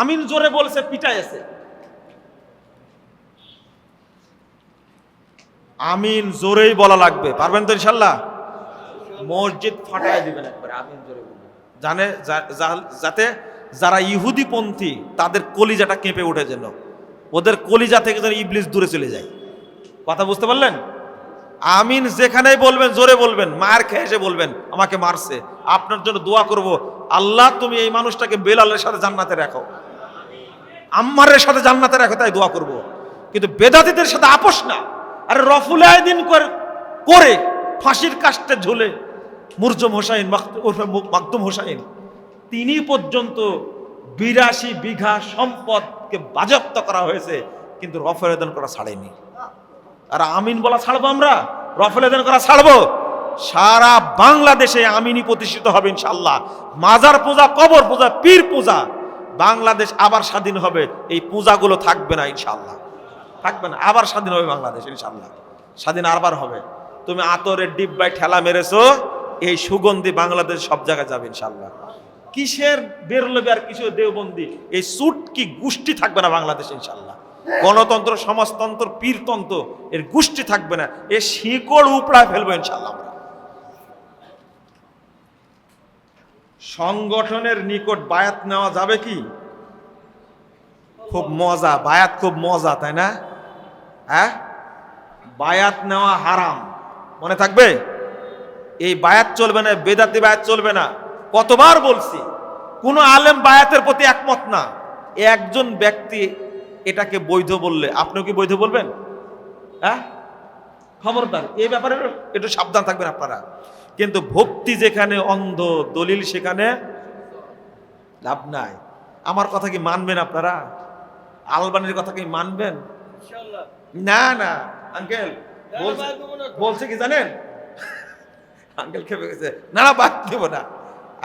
আমিন জোরে বলছে পিটাই আছে আমিন জোরেই বলা লাগবে। পারবেন তো ইনশাল্লাহ? মসজিদ ফাটাই দিবেন একবারে আমিন জোরে জানে যাতে যারা ইহুদিপন্থী তাদের কলিজাটা কেঁপে ওঠে যেন। ওদের কলিজা থেকে যেন ইবলিস দূরে চলে যায়। কথা বুঝতে পারলেন? আমিন যেখানেই বলবেন জোরে বলবেন মার খেয়ে এসে বলবেন আমাকে মারছে। আপনার জন্য দোয়া করব। আল্লাহ তুমি এই মানুষটাকে বেলালের সাথে জান্নাতে রাখো। আম্মারের সাথে জান্নাতের তাই দোয়া করব। কিন্তু বেদাতিদের সাথে আপোষ না। আরে রফুল আয়দিন করে ফাঁসির কাস্টে ঝুলে মুরজম হোসাইন মাকদুম হোসাইন, তিনি পর্যন্ত বিরাশি বিঘা সম্পদকে বাজেয়াপ্ত করা হয়েছে, কিন্তু রফেল আয়দান করা ছাড়েনি। আর আমিন বলা ছাড়বো আমরা? রফেল আয়দান করা ছাড়বো? সারা বাংলাদেশে আমিনই প্রতিষ্ঠিত হবে ইনশাল্লাহ মাজার পূজা, কবর পূজা, পীর পূজা বাংলাদেশ আবার স্বাধীন হবে, এই পূজাগুলো থাকবে না ইনশাল্লাহ থাকবে না, আবার স্বাধীন হবে বাংলাদেশ ইনশাল্লাহ স্বাধীন আবার হবে। তুমি আতরের ডিব্বায় ঠেলা মেরেছো, এই সুগন্ধি বাংলাদেশ সব জায়গায় যাবে ইনশাল্লাহ কিসের বেরোলবে আর কিছু দেওবন্দি? এই সুট কি গোষ্ঠী থাকবে না বাংলাদেশ ইনশাল্লাহ গণতন্ত্র, সমাজতন্ত্র, পীরতন্ত্র, এর গোষ্ঠী থাকবে না। এ শিকড় উপড়ায় ফেলব ইনশাল্লাহ সংগঠনের নিকট বায়াত নেওয়া যাবে কি? খুব মজা, বায়াত খুব মজা, তাই না? হ্যাঁ? বায়াত নেওয়া হারাম। মনে থাকবে? এই বায়াত চলবে না, বেদাতি বায়াত চলবে না। কতবার বলছি, কোন আলেম বায়াতের প্রতি একমত না। একজন ব্যক্তি এটাকে বৈধ বললে, আপনিও কি বৈধ বলবেন? হ্যাঁ? খবরদার এই ব্যাপারে একটু সাবধান থাকবেন আপনারা। কিন্তু ভক্তি যেখানে অন্ধ দলিল সেখানে লাভ নাই। আমার কথা কি মানবেন আপনারা? আলবানির কথা কি মানবেন? না না। আঙ্কেল বলছে কি জানেন? আঙ্কেল খেপে গেছে। না না বাদ দেবো না।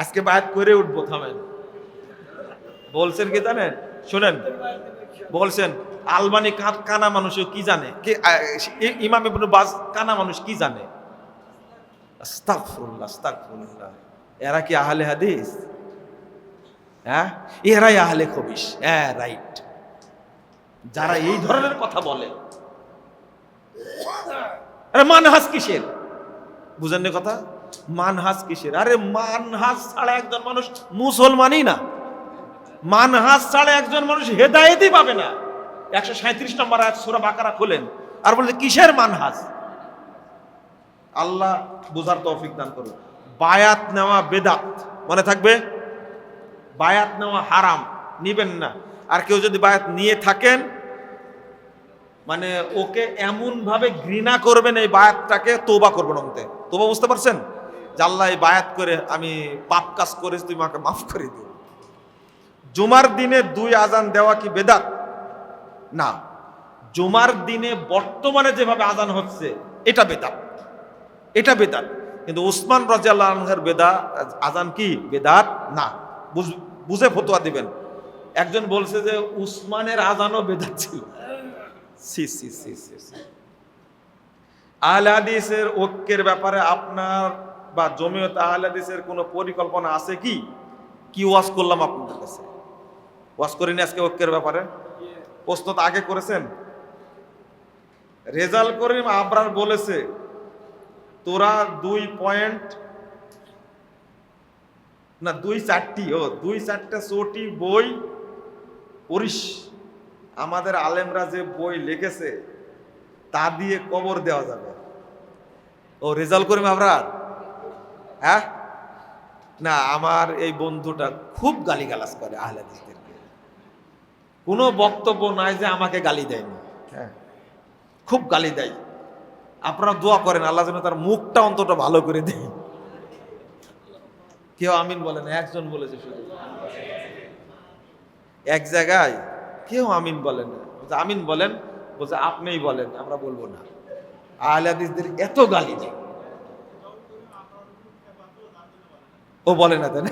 আজকে বাদ করে উঠবো থামেন। বলছেন কি জানেন? শোনেন। বলছেন আলবানি কানা মানুষ কি জানে? কি ইমাম ইবনে বাজ কানা মানুষ কি জানে? আস্তাগফিরুল্লাহ আস্তাগফিরুল্লাহ। এরা কি আহলে হাদিস? হ্যাঁ? এরাই আহলে খবিস হ্যাঁ রাইট। যারা এই ধরনের কথা বলে। আরে মানহাজ কিসের? বুঝেন কথা? মানহাজ কিসের? আরে মানহাজ ছাড়া একজন মানুষ মুসলমানই না। মানহাজ ছাড়া একজন মানুষ হেদায়েতই পাবে না। একশো সাঁত্রিশ নম্বর আয়াত সুরা বাকারা খোলেন আর বলছে কিসের মানহাজ? আল্লাহ বুঝার তৌফিক দান করুন। বায়াত নেওয়া বেদাত, মনে থাকবে? বায়াত নেওয়া হারাম, নিবেন না। আর কেউ যদি বায়াত নিয়ে থাকেন মানে ওকে এমন ভাবে ঘৃণা করবেন, এই বায়াতটাকে তোবা করবেন ওতে তোবা বুঝতে পারছেন? যে আল্লাহ এই বায়াত করে আমি পাপ কাজ করেছি তুমি আমাকে মাফ করে দিও জুমার দিনে দুই আজান দেওয়া কি বেদাত? না। জুমার দিনে বর্তমানে যেভাবে আজান হচ্ছে, এটা বেদাত। এটা বেদাত। কিন্তু উসমান রাজিয়াল্লাহের বেদা, আজান কি? বেদাত? না। বুঝ- ফতোয়া দিবেন। একজন বলছে যে উসমানের আজানও বেদাত ছিল। সি সি সি সি সি। আহলে হাদিসের ঐক্যের ব্যাপারে আপনার বা জমিয়ত আহলে হাদিসের কোনো পরিকল্পনা আছে কি? কি ওয়াজ করলাম আপনাদের কাছে? ওয়াজ করিনি আজকে ঐক্যের ব্যাপারে? প্রশ্ন তো আগে করেছেন। রেজাল করিম আবরার বলেছে, তোরা দুই পয়েন্ট না, দুই চারটি, ও, দুই চারটা চটি বই পড়িস। আমাদের আলেমরা যে বই লিখেছে, তা দিয়ে কবর দেওয়া যাবে। ও রেজাল্ট করিম আমরা হ্যাঁ? না, আমার এই বন্ধুটা খুব গালিগালাজ করে আহলাদিসদেরকে কোনো বক্তব্য নাই যে আমাকে গালি দেয়নি। হ্যাঁ। খুব গালি দেয়। আপনারা দোয়া করেন, আল্লাহ যেন তার মুখটা অন্তত ভালো করে দেয়। কেউ আমিন বলেন একজন বলেছে শুধু। এক জায়গায় কেউ আমিন বলেন না। আমিন বলেন। বলছে, আপনিই বলেন, আমরা বলব না। আহলে হাদিসদের এত গালি দেয়। ও বলে না তাই না?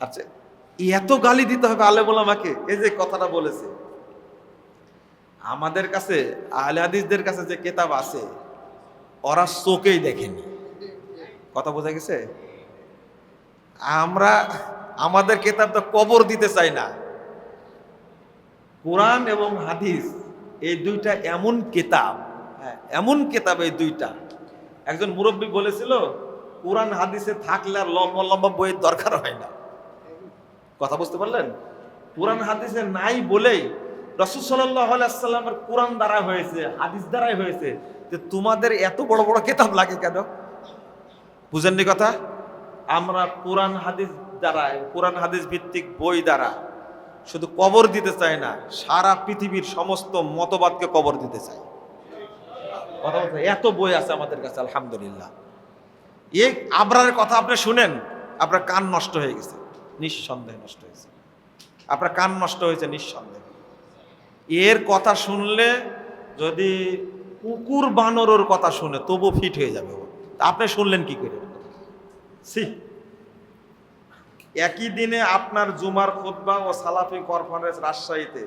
আচ্ছা। এত গালি দিতে হবে আলে আমাকে। এই যে কথাটা বলেছে। আমাদের কাছে, আহলে হাদিসদের কাছে যে কেতাব আছে, ওরা চোখেই দেখেনি। কথা বোঝা গেছে? আমরা, আমাদের কেতাব তো কবর দিতে চাই না। কোরআন এবং হাদিস, এই দুইটা এমন কেতাব হ্যাঁ এমন কেতাব এই দুইটা। একজন মুরব্বী বলেছিল, কোরআন, হাদিসে থাকলে আর লম্বা লম্বা বইয়ের দরকার হয় না। কথা বুঝতে পারলেন? কোরআন হাদিসে নাই বলেই রসুল সাল্লামের কোরআন দ্বারা হয়েছে, হাদিস দ্বারাই হয়েছে। যে তোমাদের এত বড় বড় কেতাব লাগে কেন? বুঝেননি কথা? আমরা কোরআন হাদিস দ্বারা কোরআন হাদিস ভিত্তিক বই দ্বারা শুধু কবর দিতে চাই না, সারা পৃথিবীর সমস্ত মতবাদকে কবর দিতে চাই। কথা বলতে এত বই আছে আমাদের কাছে, আলহামদুলিল্লাহ। এই আবরারের কথা আপনি শুনেন, আপনার কান নষ্ট হয়ে গেছে। নিঃসন্দেহে নষ্ট হয়েছে। আপনার কান নষ্ট হয়েছে নিঃসন্দেহে। এর কথা শুনলে যদি কুকুর বানরের কথা শুনে তবু ফিট হয়ে যাবে। আপনি শুনলেন কি করে? সি একই দিনে আপনার জুমার খুতবা ও সালাফি কনফারেন্স রাজশাহীতে।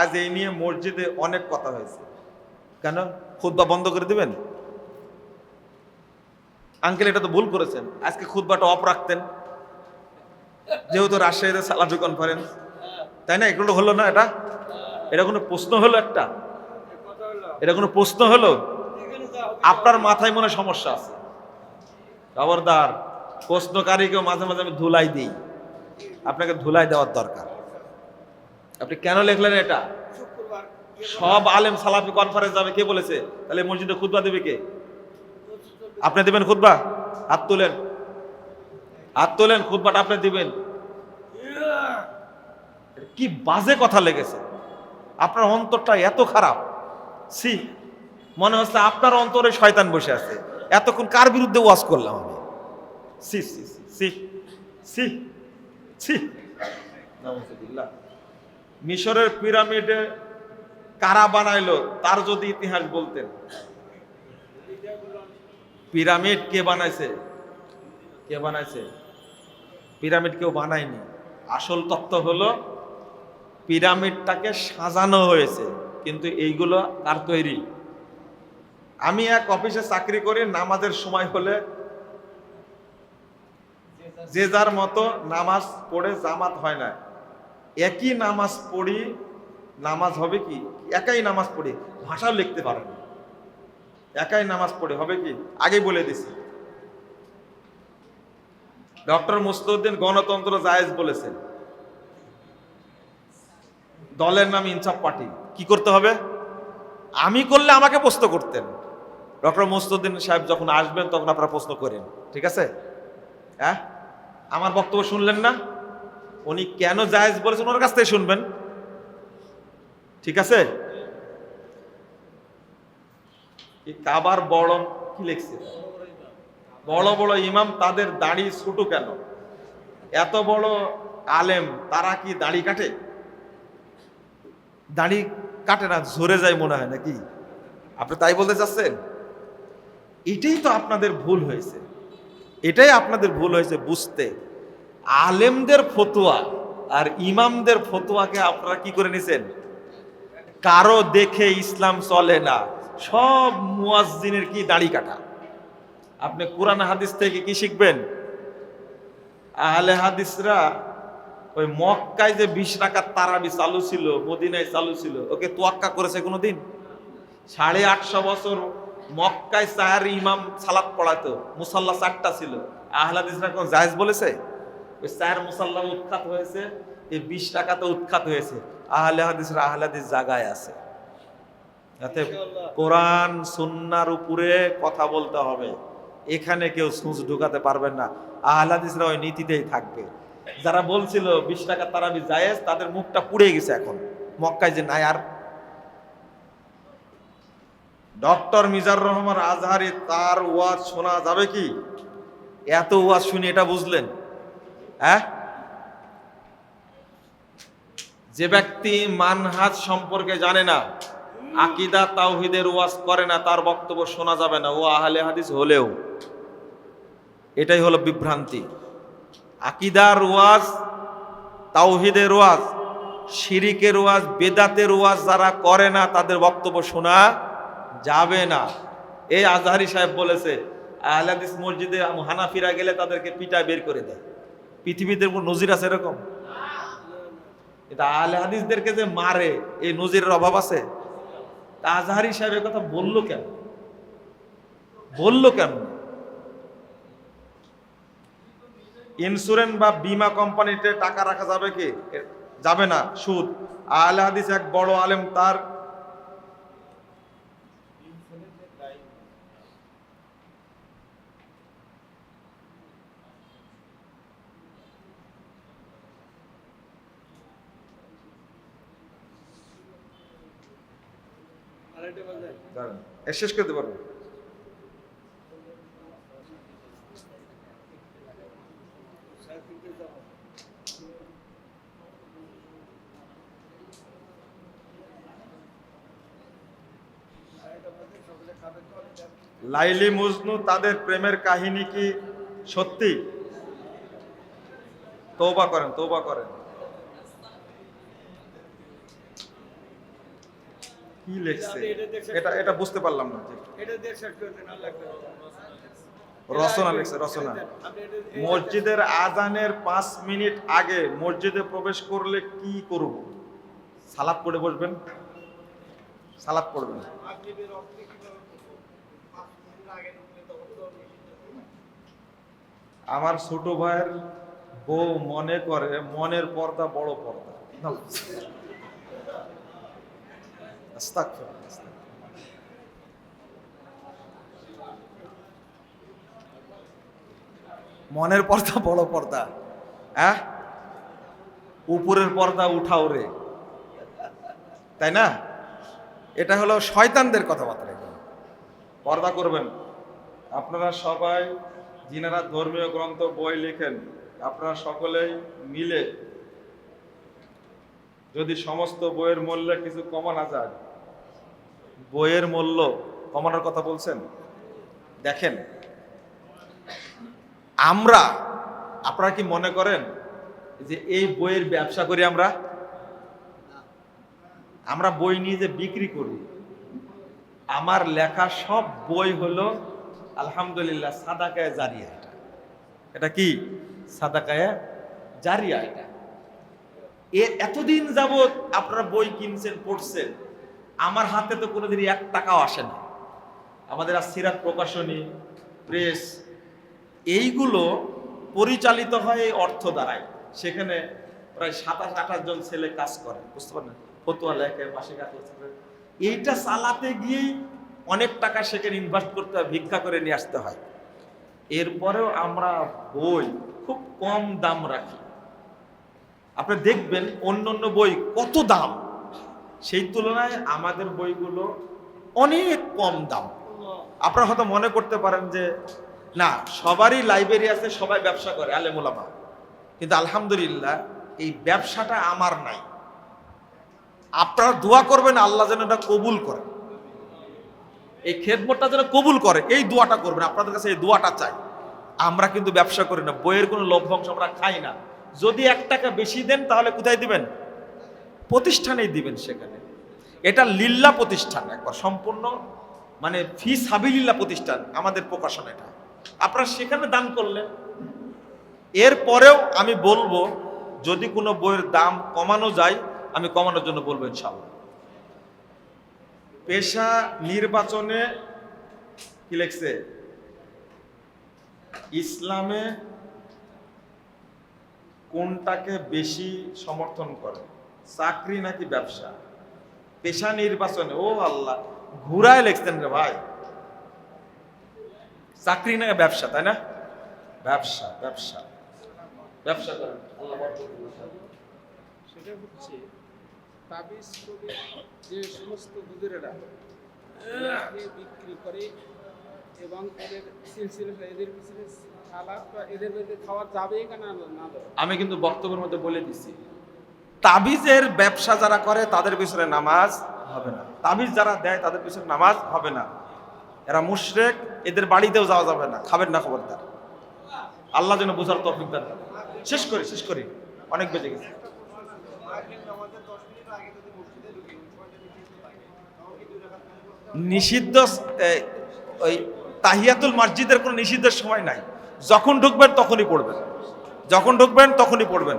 আজ এই নিয়ে মসজিদে অনেক কথা হয়েছে। কেন? খুতবা বন্ধ করে দিবেন? আঙ্কেল, এটা তো ভুল করেছেন। আজকে খুতবাটা অফ রাখতেন। যেহেতু রাজশাহীতে সালাফি কনফারেন্স তাই না? এগুলো হলো না এটা? এটা কোনো প্রশ্ন হলো একটা? এটা কোনো প্রশ্ন হলো? আপনার মাথায় মনে সমস্যা আছে। খবরদার, প্রশ্নকারীকেও মাঝে মাঝে আমি ধুলাই দিই। আপনাকে ধুলাই দেওয়ার দরকার। আপনি কেন লিখলেন এটা? সব আলেম সালাফি কনফারেন্স যাবে, কে বলেছে? তাহলে মসজিদে খুতবা দেবে কে? আপনি দিবেন খুতবা? হাত তোলেন। হাত তোলেন খুতবাটা আপনি দিবেন। কি বাজে কথা লেগেছে। আপনার অন্তরটা এত খারাপ। সি মনে হচ্ছে আপনার অন্তরে শয়তান বসে আছে। এতক্ষণ কার বিরুদ্ধে ওয়াজ করলাম আমি? সি সি সি সি সি মিশরের পিরামিডে কারা বানাইলো, তার যদি ইতিহাস বলতেন। পিরামিড কে বানাইছে? কে বানাইছে? পিরামিড কেউ বানায়নি। আসল তত্ত্ব হলো পিরামিডটাকে সাজানো হয়েছে, কিন্তু এইগুলো কার তৈরি। আমি এক অফিসে চাকরি করি, নামাজের সময় হলে যে যার মতো নামাজ পড়ে জামাত হয় না। একই নামাজ পড়ি, নামাজ হবে কি? একাই নামাজ পড়ি, ভাষাও লিখতে পারে না। একাই নামাজ পড়ে, হবে কি? আগে বলে দিছি। ডক্টর মুস্তুদ্দিন গণতন্ত্র জায়েজ বলেছেন। দলের নাম ইনসাফ পার্টি। কি করতে হবে? আমি করলে আমাকে প্রশ্ন করতেন। ডক্টর মুস্তুদ্দিন সাহেব যখন আসবেন, তখন আপনারা প্রশ্ন করেন। ঠিক আছে? হ্যাঁ আমার বক্তব্য শুনলেন না? উনি কেন জায়েজ বলেছেন? ওনার কাছ থেকে শুনবেন। ঠিক আছে? কাবার বড় কি লিখছে? বড় বড় ইমাম তাদের দাড়ি ছোট কেন? এত বড় আলেম, তারা কি দাড়ি কাটে? দাড়ি কাটে না, ঝরে যায় মনে হয় নাকি? আপনি তাই বলতে চাচ্ছেন? এটাই তো আপনাদের ভুল হয়েছে। এটাই আপনাদের ভুল হয়েছে বুঝতে। আলেমদের ফতোয়া আর ইমামদের ফতোয়াকে আপনারা কি করে নিছেন? কারও দেখে ইসলাম চলে না। সব মুয়াজ্জিনের কি দাড়ি কাটা? আপনি কোরআন হাদিস থেকে কি শিখবেন? আহলে হাদিসরা ওই মক্কায় যে বিশ টাকার তারাবি চালু ছিল মদিনায় চালু ছিল ওকে তোয়াক্কা করেছে কোনোদিন? সাড়ে আটশো বছর মক্কায় চার ইমাম সালাত পড়াতো মুসাল্লা চারটা ছিল। আহলাদিসরা কোন জায়েজ বলেছে? ওই চার মুসাল্লা উৎখাত হয়েছে এই বিশ টাকাতে উৎখাত হয়েছে। আহলে হাদিসরা আহলাদিস জাগায় আছে। যাতে কোরআন সুন্নার উপরে কথা বলতে হবে। এখানে কেউ সুঁচ ঢুকাতে পারবেন না। আহলাদিসরা ওই নীতিতেই থাকবে। যারা বলছিল বিশ টাকা তারাবি জায়েজ, তাদের মুখটা পুড়ে গেছে এখন। মক্কায় যে নাই আর। ডক্টর মিজার রহমান আজহারি তার ওয়াজ শোনা যাবে কি? এত ওয়াজ শুনে এটা বুঝলেন? হ্যাঁ? যে ব্যক্তি মানহাজ সম্পর্কে জানে না, আকিদা তাওহিদের ওয়াজ করে না, তার বক্তব্য শোনা যাবে না। ও আহলে হাদিস হলেও। এটাই হলো বিভ্রান্তি। আকিদার ওয়াজ, তাওহিদের ওয়াজ, শিরিকের ওয়াজ, বেদাতের ওয়াজ যারা করে না, তাদের বক্তব্য শোনা যাবে না। এই আজহারি সাহেব বলেছে আহলাদিস মসজিদে হানাফিরা গেলে তাদেরকে পিটা বের করে দেয়। পৃথিবীতে কোনো নজির আছে এরকম? এটা হাদিসদেরকে যে মারে, এই নজিরের অভাব আছে? তা আজহারি সাহেব কথা বলল কেন? বলল কেন? ইন্স্যুরেন্স বা বিমা কোম্পানিতে টাকা রাখা যাবে কি? যাবে না সুদ। আলে হাদিস এক বড় আলেম তার শেষ করতে পারব? লাইলি মজনু তাদের প্রেমের কাহিনী কি সত্যি? তৌবা করেন তৌবা করেন। কি লেখছে? এটা এটা বুঝতে পারলাম না। রচনা লেখছে রচনা। মসজিদের আজানের পাঁচ মিনিট আগে মসজিদে প্রবেশ করলে কি করব? সালাদ পড়ে বসবেন? সালাদ পড়বেন। আমার ছোট ভাইয়ের বউ মনে করে, মনের পর্দা বড় পর্দা। মনের পর্দা বড় পর্দা। হ্যাঁ? উপরের পর্দা উঠাও রে। তাই না? এটা হলো শয়তানদের কথাবার্তা। পর্দা করবেন। আপনারা সবাই যিনারা ধর্মীয় গ্রন্থ, বই লেখেন, আপনারা সকলেই মিলে যদি সমস্ত বইয়ের মূল্যে কিছু কমানো যায়, বইয়ের মূল্য কমানোর কথা বলছেন? দেখেন, আমরা, আপনারা কি মনে করেন যে এই বইয়ের ব্যবসা করি আমরা? আমরা বই নিয়ে যে বিক্রি করি, আমার লেখা সব বই হলো আলহামদুলিল্লাহ সাদাকায় জারিয়া এটা। এটা কি? সাদাকায় জারিয়া এটা। এ এতদিন যাবত আপনারা বই কিনছেন, পড়ছেন, আমার হাতে তো কোনোদিন এক টাকাও আসে না। আমাদের আর সিরাত প্রকাশনী, প্রেস, এইগুলো পরিচালিত হয় এই অর্থ দ্বারাই। সেখানে প্রায় সাতাশ, আঠাশ জন ছেলে কাজ করে, বুঝতে পারেন ফতুয়া লেখে, মাসে কাজ এইটা চালাতে গিয়েই অনেক টাকা সেখানে ইনভেস্ট করতে হয়, ভিক্ষা করে নিয়ে আসতে হয়। এরপরেও আমরা বই খুব কম দাম রাখি। আপনি দেখবেন অন্য অন্য বই কত দাম, সেই তুলনায় আমাদের বইগুলো অনেক কম দাম। আপনারা হয়তো মনে করতে পারেন যে, না, সবারই লাইব্রেরি আছে, সবাই ব্যবসা করে, আলেমুলামা। কিন্তু আলহামদুলিল্লাহ, এই ব্যবসাটা আমার নাই। আপনারা দোয়া করবেন আল্লাহ যেন এটা কবুল করে এই খেদমতটা যেন কবুল করে, এই দোয়াটা করবেন, আপনাদের কাছে এই দোয়াটা চাই। আমরা কিন্তু ব্যবসা করি না, বইয়ের কোনো লভ্যাংশ আমরা খাই না। যদি এক টাকা বেশি দেন, তাহলে কোথায় দিবেন? প্রতিষ্ঠানেই দিবেন সেখানে। এটা লিল্লা প্রতিষ্ঠান একবার, সম্পূর্ণ মানে ফি সাবিলিল্লা প্রতিষ্ঠান, আমাদের প্রকাশন এটা। আপনারা সেখানে দান করলেন। এরপরেও আমি বলব, যদি কোনো বইয়ের দাম কমানো যায়, আমি কমানোর জন্য বলব ইনশাল্লাহ পেশা নির্বাচনে কি লেখছে? ইসলামে কোনটাকে বেশি সমর্থন করে? চাকরি নাকি ব্যবসা? পেশা নির্বাচনে, ও আল্লাহ, ঘুরায় লেখছেন রে ভাই। চাকরি না ব্যবসা, তাই না? ব্যবসা ব্যবসা। ব্যবসা করেন। আল্লাহ সেটা হচ্ছে তাবিজ করে যে সমস্ত দুধেরা বিক্রি করে এবং এদের সিলসিলা এদের পিছনে এদের খাওয়া যাবে না আমি কিন্তু বক্তব্যের মধ্যে বলে দিছি, তাবিজের ব্যবসা যারা করে তাদের পিছনে নামাজ হবে না। তাবিজ যারা দেয় তাদের পিছনে নামাজ হবে না। এরা মুশরেক, এদের বাড়িতেও যাওয়া যাবে না। খাবেন না খবরদার। আল্লাহ যেন বোঝার দান করেন। শেষ করি শেষ করি। অনেক বেজে গেছে। নিষিদ্ধ ওই তাহিয়াতুল মসজিদের কোনো নিষিদ্ধের সময় নাই। যখন ঢুকবেন তখনই পড়বেন। যখন ঢুকবেন তখনই পড়বেন।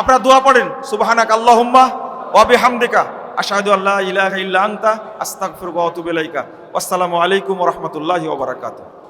আপনারা দোয়া পড়েন, সুবহানাক আল্লাহুম্মা ওয়া বিহামদিকা, আশহাদু আল্লা ইলাহা ইল্লা আস্তাগফিরুকা ওয়া আতুবু ইলাইকা। আসসালামু আলাইকুম ওয়া রাহমাতুল্লাহি ওয়া বারাকাতুহু।